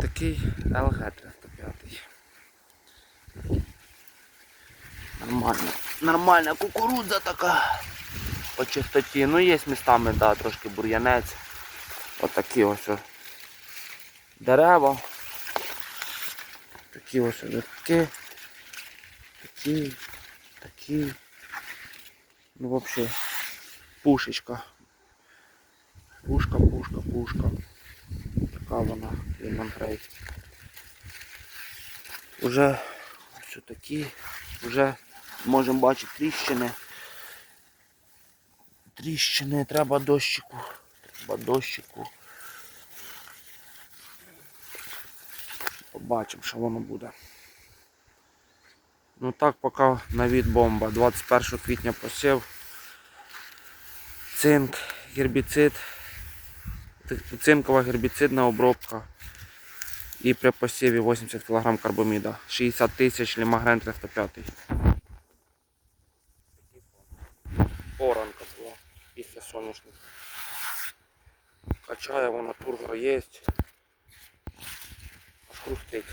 такий LG 305. Нормально. Нормальна кукурудза така. По чистоті. Ну є містами, да, трошки бур'янець. Отакі ось дерева. Такі ось рядки. Такі. Такі. Ну взагалі. Пушечка. Пушка, пушка, пушка. Така вона, Лімонтрей. Уже ось такі, вже можемо бачити тріщини. Тріщини, треба дощику. Треба дощику. Побачимо, що воно буде. Ну так, поки на від бомба. 21 квітня посів. Цинк, гербіцид. Цинкова гербіцидна обробка. І при посіві 80 кг карбоміда. 60 тисяч лімагрен 305. Оранка була після соняшника. Качає вона турбо є. Хрустить.